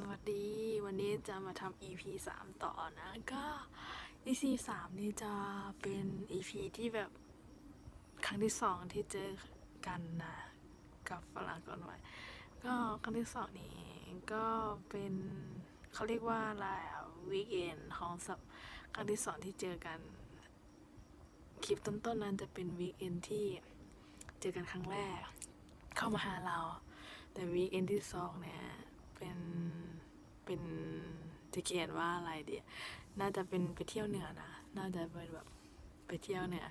สวัสดีวันนี้จะมาทำ EP 3 ต่อนะ ก็ EP 3 นี่จะเป็น EP ที่แบบครั้งที่สองที่เจอกันนะ กับฝรั่งก่อนไว้ก็ครั้งที่สองนี้ก็เป็นเขาเรียกว่าอะไรวีคเอนของสัปครั้งที่สองที่เจอกันคลิปต้นๆนนั้นจะเป็นวีคเอนที่เจอกันครั้งแรก เข้ามาหาเรา แต่วีคเอนที่สองเนี่ย เป็นเป็นจะเขียนว่าอะไรเดียน่าจะเป็นไปเที่ยวเหนือนะ น่าจะเป็นแบบไปเที่ยวเหนือ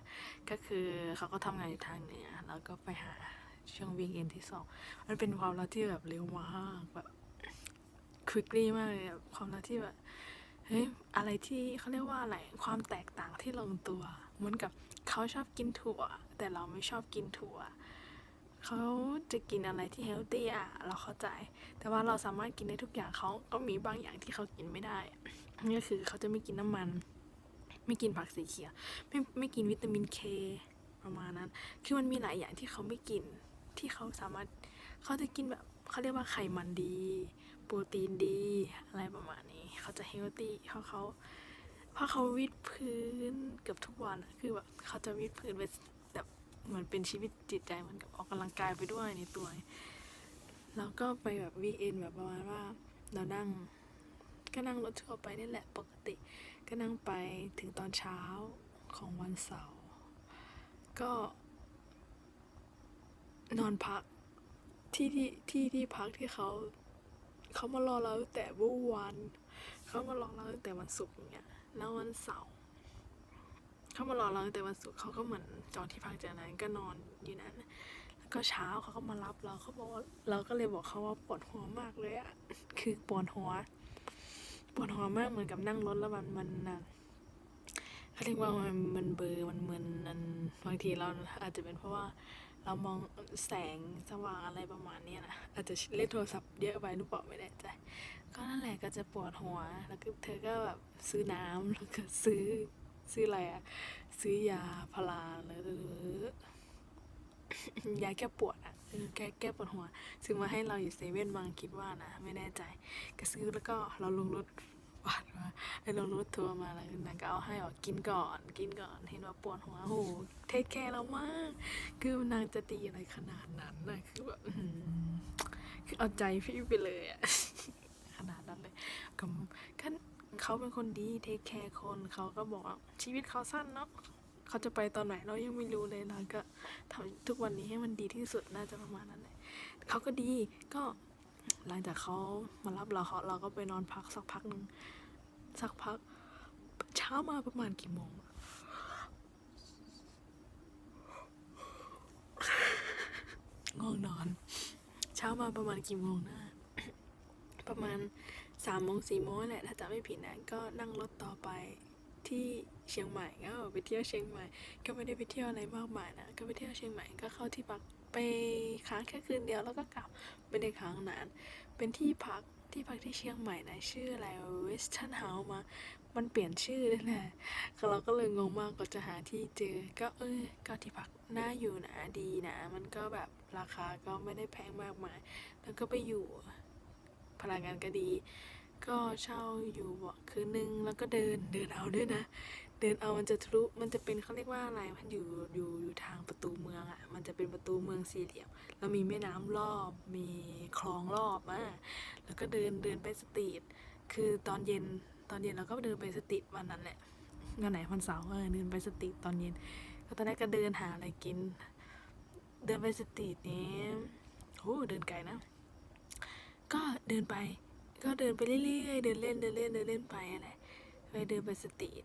ก็คือเขาก็ทำงานอยู่ทางเหนือ แล้วก็ไปหาช่วงวีคเอนที่สอง มันเป็นความรักที่แบบเร็วมากแบบควิกลี่มากเลยอะความรักที่แบบเฮ้ยอะไรที่เขาเรียกว่าอะไรความแตกต่างที่ลงตัว เหมือนกับเขาชอบกินถั่ว แต่เราไม่ชอบกินถั่ว เขาจะกินอะไรที่เฮลตี้อะเราเข้าใจ แต่ว่าเราสามารถกินได้ทุกอย่างเขาก็มีบางอย่างที่เขากินไม่ได้นั่คือเขาจะไม่กินน้ำมัน ไม่กินผักสีเขียวไม่ไม่กินวิตามินเคประมาณนั้น คือมันมีหลายอย่างที่เขาไม่กินที่เขาสามารถเขาจะกินแบบเขาเรียกว่าไขมันดี โปรตีนดี อะไรประมาณนี้ เขาจะเฮลตี้เขาเขาเพราะเขาวิดพื้นเกือบทุกวันคือแบบเขาจะวิดพื้น เหมือนเป็นชีวิตจิตใจเหมือนกับออกกำลังกายไปด้วยในตัว แล้วก็ไปแบบวีเอ็นแบบประมาณว่าเรานั่งก็นั่งรถทัวร์ไปนี่แหละปกติ ก็นั่งไปถึงตอนเช้าของวันเสาร์ก็ นอนพักที่ที่ที่ที่พักที่เขาเขามารอเราตั้งแต่เมื่อวานเขามารอเราตั้งแต่วันศุกร์อย่างเงี้ยแล้ววันเสาร์ เขามารอเราตั้งแต่วันศุกร์เขาก็เหมือนจองที่พักจากนั้นก็นอนอยู่นั้น แล้วก็เช้าเขาก็มารับเราเขาบอกว่าเราก็เลยบอกเขาว่าปวดหัวมากเลยอะคือปวดหัวปวดหัวมากเหมือนกับนั่งรถแล้วมันมันนะเขาเรียกว่ามันมันเบอร์มันมึนมันบางทีเราอาจจะเป็นเพราะว่าเรามองแสงสว่างอะไรประมาณนี้นะอาจจะเล่นโทรศัพท์เยอะไปหรือเปล่าไม่แน่ใจก็นั่นแหละก็จะปวดหัวแล้วก็เธอก็แบบซื้อน้ำแล้วก็ซื้อ ซื้ออะไรอะซื้อยาพาราหรือ ยาแก้ปวดอะแก้แก้ปวดหัว ซื้อมาให้เราอยู่เซเว่นบางคิดว่านะ ไม่แน่ใจ ก็ซื้อแล้วก็เราลงรถบัสมาให้ลงรถทัวร์มาแล้วนางก็เอาให้ออกกินก่อน กินก่อน เห็นว่าปวดหัวโหเทคแคร์เรามาก คือนางจะดีอะไรขนาดนั้นนะคือแบบคือเอาใจพี่ไปเลยอะขนาดนั้นเลยก็ก็ เขาเป็นคนดีเทคแคร์คนเขาก็บอกว่าชีวิตเขาสั้นเนาะเขาจะไปตอนไหนเรายังไม่รู้เลยเราก็ทำทุกวันนี้ให้มันดีที่สุดน่าจะประมาณนั้นแหละเขาก็ดีก็หลังจากเขามารับเราเขาเราก็ไปนอนพักสักพักหนึ่งสักพัก เช้ามาประมาณกี่โมงง่วงนอน เช้ามาประมาณกี่โมงนะ ประมาณสามโมงสี่โมงแหละถ้าจำไม่ผิดนะก็นั่งรถต่อไปที่เชียงใหม่ก็ไปเที่ยวเชียงใหม่ ก็ไม่ได้ไปเที่ยวอะไรมากมายนะก็ไปเที่ยวเชียงใหม่ก็เข้าที่พักไปค้างแค่คืนเดียวแล้วก็กลับไม่ได้ค้างนาน เป็นที่พักที่พักที่เชียงใหม่นะชื่ออะไรเวสทันเฮาส์มา มันเปลี่ยนชื่อนั่นแหละเราก็เลยงงมากก็จะหาที่เจอ ก็เออก็ที่พักน่าอยู่นะดีนะ มันก็แบบราคาก็ไม่ได้แพงมากมาย แล้วก็ไปอยู่ พลังงานก็ดี ก็เช่าอยู่บ่คืนนึงแล้วก็เดินเดินเอาด้วยนะ เดินเอามันจะทะลุมันจะเป็นเขาเรียกว่าอะไรมันอยู่อยู่อยู่ทางประตูเมืองอะ่ะมันจะเป็นประตูเมืองสี่เหลี่ยมแล้วมีแม่น้ำรอบมีคลองรอบอะแล้วก็เดินเดินไปสตรีทคือตอนเย็นตอนเย็นเราก็เดินไปสตรีทวันนั้นแหละวันไหนวันเสาร์เออเดินไปสตรีทตอนเย็นก็ตอนแรกก็เดินหาอะไรกิน เดินไปสตรีทนี้โอ้เดินไกลนะ ก็เดินไป ก็เดินไปเรื่อยๆ เดินเล่นเดินเล่นเดินเล่นไปอะไรไปเดินไปสตรีท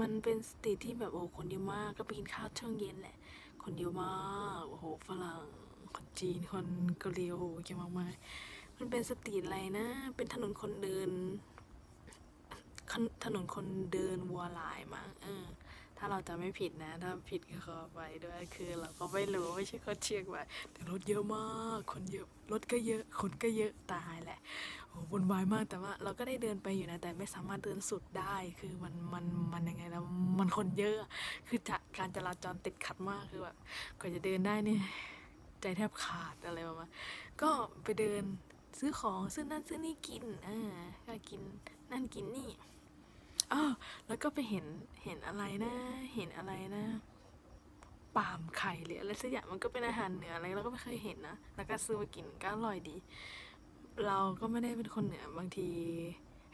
มันเป็นสตรีทที่แบบโอ้คนเยอะมากก็ไปกินข้าวช่วงเย็นแหละ คนเยอะมากโอ้โหฝรั่งคนจีนคนเกาหลีโอ้โหเยอะมากมายมันเป็นสตรีทอะไรนะ เป็นถนนคนเดินถนนคนเดินวัวลายมั้งเออ ถ้าเราจะไม่ผิดนะ ถ้าผิดก็ขอไปด้วยคือเราก็ไม่รู้ไม่ใช่คนเชียงใหม่แต่รถเยอะมาก คนเยอะรถก็เยอะ คนก็เยอะตายแหละโอ้วุ่นวายมากแต่ว่าเราก็ได้เดินไปอยู่นะแต่ไม่สามารถเดินสุดได้คือมันมันมันยังไงนะมันคนเยอะอะ คือจะการจราจรติดขัดมากคือแบบกว่าจะเดินได้นี่ใจแทบขาดอะไรประมาณก็ไปเดินซื้อของซื้อนั่นซื้อนี่กินอ่าก็กินนั่นกินนี่ อ้าวแล้วก็ไปเห็นเห็นอะไรนะ เห็นอะไรนะปาล์มไข่หรืออะไรสักอย่างมันก็เป็นอาหารเหนืออะไรเราก็ไม่เคยเห็นนะแล้วก็ซื้อมากินก็อร่อยดี เราก็ไม่ได้เป็นคนเหนือบางที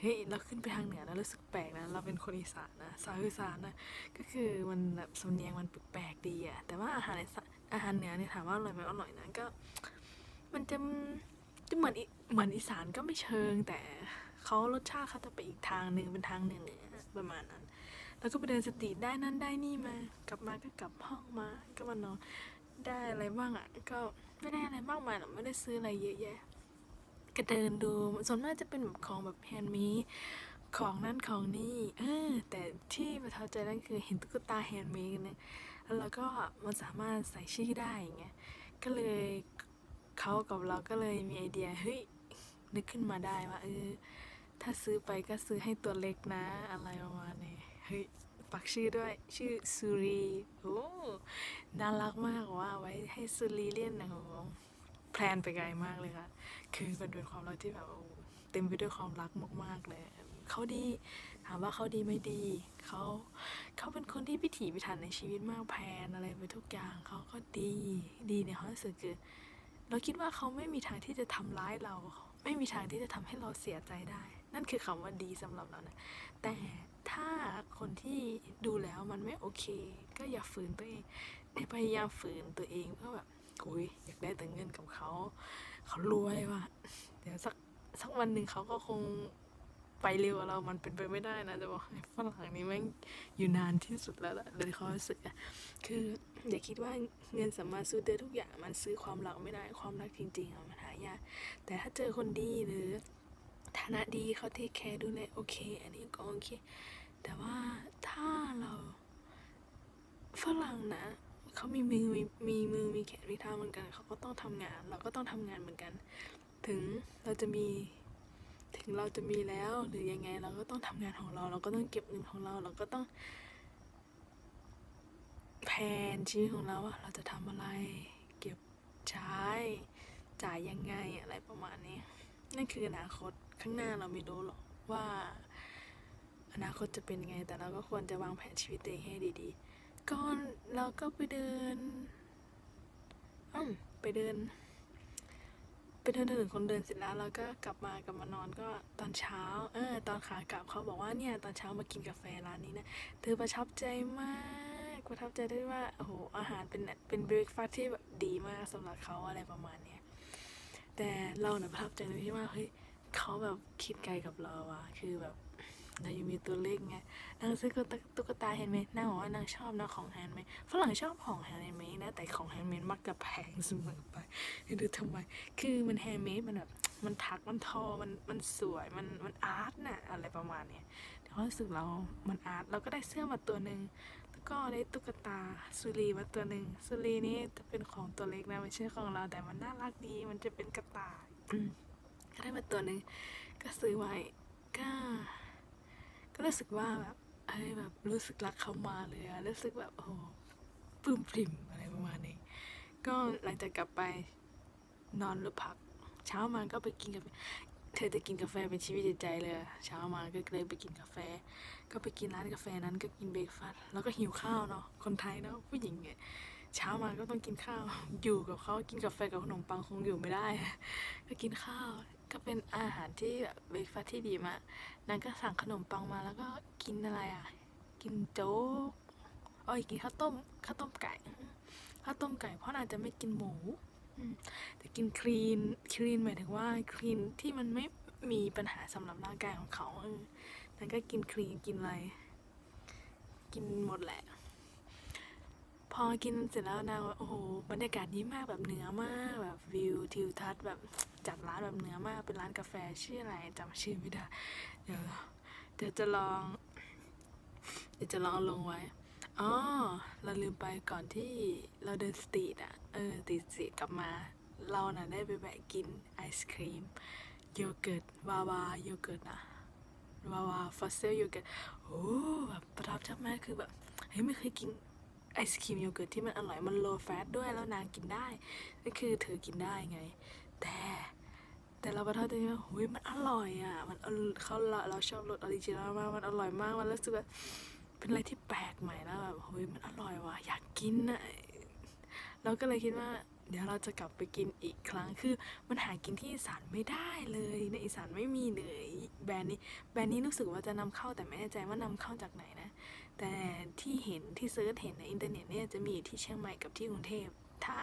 เฮ้ยเราขึ้นไปทางเหนือแล้วรู้สึกแปลกนะเราเป็นคนอีสานนะสาวอีสานนะก็คือมันแบบสำเนียงมันแปลกดีอะแต่ว่าอาหารอานอาหารเหนือเนี่ยถามว่าอร่อยไหมอร่อยนะก็ มันจะจะเหมือนอีเหมือนอีสานก็ไม่เชิง แต่เขารสชาติเขาจะไปอีกทางหนึ่งเป็นทางเหนือ ประมาณนั้น แล้วก็ไปเดินสตรีทได้นั่นได้นี่มา กลับมาก็กลับห้องมาก็มานอนได้อะไรบ้างอะก็ไม่ได้อะไรมากมายหรอกไม่ได้ซื้ออะไรเยอะแยะก็เดินดูส่วนมากจะเป็นแบบของแบบแฮนด์เมดของนั่นของนี่เออแต่ที่ประทับใจนั่นคือเห็นตุ๊กตาแฮนด์เมดเนี่ยแล้วเราก็มันสามารถใส่ชื่อได้อย่างเงี้ยก็เลยเขากับเราก็เลยมีไอเดียเฮ้ยนึกขึ้นมาได้ว่าเออ ถ้าซื้อไปก็ซื้อให้ตัวเล็กนะ อะไรประมาณนี้เฮ้ยปักชื่อด้วย ชื่อซูรีโอ้น่ารักมากว่าไว้ให้ซูรีเล่นนะโอ้โหแพลนไปไกลมากเลยค่ะ คือมันเป็นความรักที่แบบเต็มไปด้วยความรักมากๆเลยเขาดีถามว่าเขาดีไม่ดีเขาเขาเป็นคนที่พิถีพิถันในชีวิตมากแพลนอะไรไปทุกอย่างเขาก็ดีดีในความรู้สึกคือเราคิดว่าเขาไม่มีทางที่จะทำร้ายเรา ไม่มีทางที่จะทำให้เราเสียใจได้ นั่นคือคำว่าดีสำหรับเรานะ แต่ถ้าคนที่ดูแล้วมันไม่โอเค ก็อย่าฝืนตัวเองพยายามฝืนตัวเองเพื่อแบบอุ้ยอยากได้แต่เงินกับเขาเขารวยว่ะเดี๋ยวสักสักวันหนึ่งเขาก็คงไปเร็วกว่าเรา มันเป็นไปไม่ได้นะจะบอกให้ฝรั่งนี้แม่งอยู่นานที่สุดแล้วล่ะเลยเขาสึกคืออย่าคิดว่าเงินสามารถซื้อได้ทุกอย่างมันซื้อความรักไม่ได้ความรักจริงๆอะมันหายากแต่ถ้าเจอคนดีหรือ ฐานะดีเขาเทคแคร์ดูแลโอเค อันนี้ก็โอเค แต่ว่าถ้าเราฝรั่งนะเขามีมือมีมีมือมีแขนมีเท้าเหมือนกันเขาก็ต้องทำงาน เราก็ต้องทำงานเหมือนกัน ถึงเราจะมีถึงเราจะมีแล้วหรือยังไงเราก็ต้องทำงานของเรา เราก็ต้องเก็บเงินของเรา เราก็ต้องแผนชีวิตของเราว่าเราจะทำอะไรเก็บใช้จ่ายยังไงอะไรประมาณนี้ นั่นคืออนาคต ข้างหน้าเราไม่รู้หรอกว่าอนาคตจะเป็นยังไง แต่เราก็ควรจะวางแผนชีวิตตัวเองให้ดีๆก่อนเราก็ไปเดินอืมไปเดิน ไปเดินถนนคนเดินเสร็จแล้วเราก็กลับมากลับมานอนก็ตอนเช้า เออ ตอนขากลับเขาบอกว่าเนี่ย ตอนเช้ามากินกาแฟร้านนี้นะเธอประทับใจมากประทับใจด้ว่าโอ้โหอาหารเป็นเป็นเบรกฟาสที่แบบดีมากสำหรับเขาอะไรประมาณเนี้ยแต่เราเนี่ยประทับใจตรงที่ว่าเฮ้ย เขาแบบคิดไกลกับเราอะคือแบบเรายังมีตัวเล็กไงนางซื้อตุ๊กตาแฮนด์เมดนางบอกว่านางชอบนะของแฮนด์เมดฝรั่งชอบของแฮนด์เมดนะแต่ของแฮนด์เมดมักจะแพงเสมอไปไม่รู้ทำไม คือมันแฮนด์เมดมันแบบมันทักมันทอมันมันสวยมันมันอาร์ตน่ะอะไรประมาณเนี้ยแต่ความรู้สึกเรา มันอาร์ตเราก็ได้เสื้อมาตัวหนึ่งแล้วก็ได้ตุ๊กตาสุรีมาตัวหนึ่งสุรีนี่จะเป็นของตัวเล็กนะไม่ใช่ของเราแต่มันน่ารักดีมันจะเป็นกระต่าย ก็ได้มาตัวหนึ่งก็ซื้อไว้ก็ก็รู้สึกว่าแบบเอ้ยแบบรู้สึกรักเขามาเลยอะรู้สึกแบบโอ้โหปลื้มปริ่มอะไรประมาณนี้ ก็หลังจากกลับไปนอนหรือพัก เช้ามาก็ไปกินกาแฟเธอจะกินกาแฟเป็นชีวิตจิตใจเลย เช้ามาก็เลยไปกินกาแฟ ก็ไปกินร้านกาแฟนั้นก็กินเบรกฟาสแล้วก็หิวข้าวเนาะคนไทยเนาะผู้หญิงเนี่ยเช้ามาก็ต้องกินข้าว อยู่กับเขากินกาแฟกับขนมปังคงอยู่ไม่ได้ ก็กินข้าว ก็เป็นอาหารที่แบบเบรกฟาสต์ที่ดีมากนางก็สั่งขนมปังมาแล้วก็กินอะไรอะ กินโจ๊กเอ้ยกินข้าวต้มข้าวต้มไก่ข้าวต้มไก่เพราะนางจะไม่กินหมูแต่กินคลีนคลีนหมายถึงว่าคลีนที่มันไม่มีปัญหาสำหรับร่างกายของเขาเออนางก็กินคลีนกินอะไร กินหมดแหละ พอกินเสร็จแล้วนางว่าโอ้โหบรรยากาศดีมากแบบเหนือมากแบบวิวทิวทัศน์แบบจัดร้านแบบเหนือมากเป็นร้านกาแฟชื่ออะไรจำชื่อไม่ได้เดี๋ยวเดี๋ยวจะลอง เดี๋ยวจะลองลงไว้อ๋อเราลืมไปก่อนที่เราเดินสตรีทอะเออสตรีทสตรีทกลับมา เราน่ะได้ไปแวะกินไอศครีมโยเกิร์ตวาวาโยเกิร์ตนะวาวาฟอสเซลโยเกิร์ตโอ้แบบประทับใจมากคือแบบเฮ้ยไม่เคยกิน ไอศครีมโยเกิร์ตที่มันอร่อยมันโลแฟตด้วยแล้วนางกินได้ก็คือเธอกินได้ไง แต่แต่เราประทับใจว่าเฮ้ยมันอร่อยอะ มันเขาเราเราชอบรสออริจินอลมาก มันอร่อยมาก มันรู้สึกว่าเป็นอะไรที่แปลกใหม่แล้วแบบเฮ้ยมันอร่อยว่ะ อยากกินอะ เราก็เลยคิดว่า เดี๋ยวเราจะกลับไปกินอีกครั้ง คือมันหากินที่อีสานไม่ได้เลย ในอีสานไม่มีเลย แบรนด์นี้ แบรนด์นี้รู้สึกว่าจะนำเข้าแต่ไม่แน่ใจว่านำเข้าจากไหนนะ แต่ที่เห็นที่เซิร์ชเห็นในอินเทอร์เน็ตเนี่ยจะมีที่เชียงใหม่กับที่กรุงเทพถ้า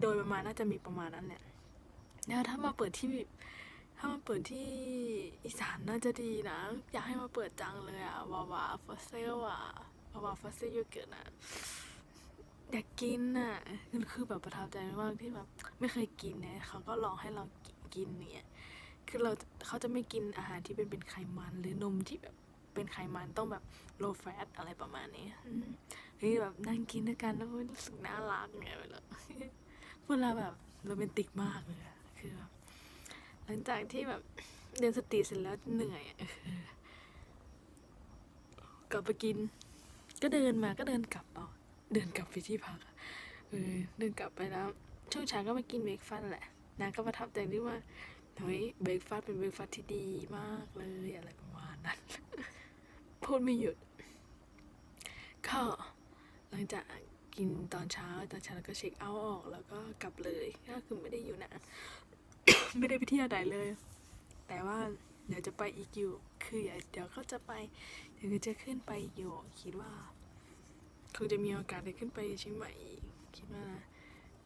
โดยประมาณน่าจะมีประมาณนั้นเนี่ยแล้วถ้ามาเปิดที่ถ้ามาเปิดที่อีสานน่าจะดีนะ อยากให้มาเปิดจังเลยอะวาวาฟอสเซลอะวาวาฟอสเซลโยเกิร์ตอะอยากกินอะคือคือแบบประทับใจมากที่แบบไม่เคยกินเนี่ยเขาก็ลองให้เรากินเนี่ย คือเราเขาจะไม่กินอาหารที่เป็นเป็นไขมันหรือนมที่แบบ เป็นไขมันต้องแบบ low fat อะไรประมาณนี้อืมเฮ้ยแบบนั่งกินด้วยกันแล้วรู้สึกน่ารักไงเวลาเวลาแบบโรแมนติกมากเลยอะคือแบบหลังจากที่แบบเรียนสตรีเสร็จแล้วเหนื่อยอะกลับไปกิน ก็เดินมาก็เดินกลับเอาเดินกลับไปที่พักอะเออเดินกลับไปแล้ว ช่วงเช้าก็มากินเบรกฟาสต์แหละนางก็ประทับใจที่ว่าเฮ้ยเบรกฟาสต์เป็นเบรกฟาสต์ที่ดีมากเลยอะไรประมาณนั้น พูดไม่หยุด ก็หลังจากกินตอนเช้าตอนเช้าแล้วก็เช็คเอาท์ออกแล้วก็กลับเลยก็คือไม่ได้อยู่นานไม่ได้ไปเที่ยวใดเลย แต่ว่าเดี๋ยวจะไปอีกอยู่ คือเดี๋ยวก็จะไป เดี๋ยวก็จะขึ้นไปอยู่ คิดว่า คงจะมีโอกาสได้ขึ้นไปเชียงใหม่อีกคิดว่านะ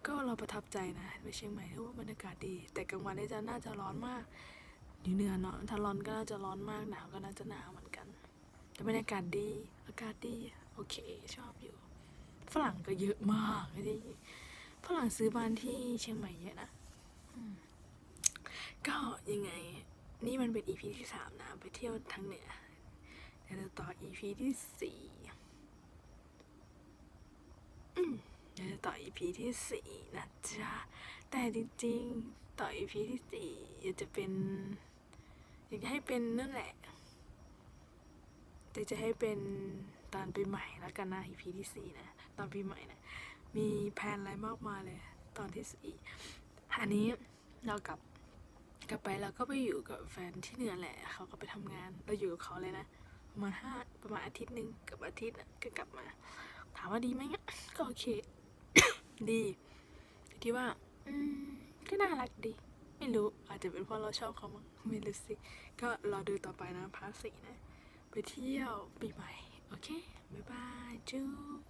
ก็เราประทับใจนะไปเชียงใหม่เพราะว่าบรรยากาศดี แต่กลางวันนี่จะน่าจะร้อนมากอยู่เหนือเนาะถ้าร้อนก็น่าจะร้อนมากหนาวก็น่าจะหนาวเหมือนกัน แต่บรรยากาศดี อากาศดี โอเค ชอบอยู่ ฝรั่งก็เยอะมากที่ฝรั่งซื้อบ้านที่เชียงใหม่เยอะนะก็ยังไง นี่มันเป็น EP ที่สามนะ ไปเที่ยวทางเหนือเดี๋ยวต่อ EP ที่สี่เดี๋ยวจะต่อ EP ที่สี่นะจ๊ะ แต่จริงๆ ต่อ EP ที่สี่อยากจะเป็น อยากให้เป็นนั่นแหละ แต่จะให้เป็นตอนปีใหม่แล้วกันนะ EP ที่สี่นะ ตอนปีใหม่นะ มีแผนอะไรมากมายเลย ตอนที่สี่อันนี้เรากลับกลับไปเราก็ไปอยู่กับแฟนที่เหนือแหละ เขาก็ไปทำงาน เราอยู่กับเขาเลยนะ ประมาณห้าประมาณอาทิตย์หนึ่งกับอาทิตย์นะก็กลับมา ถามว่าดีไหมก็โอเค ดีที่ว่า อืมก็น่ารักดี ไม่รู้อาจจะเป็นเพราะเราชอบเขามั้งไม่รู้สิ ก็รอดูต่อไปนะพาร์ทสี่นะ ไปเที่ยวปีใหม่ โอเค บ๊ายบายจุ๊บ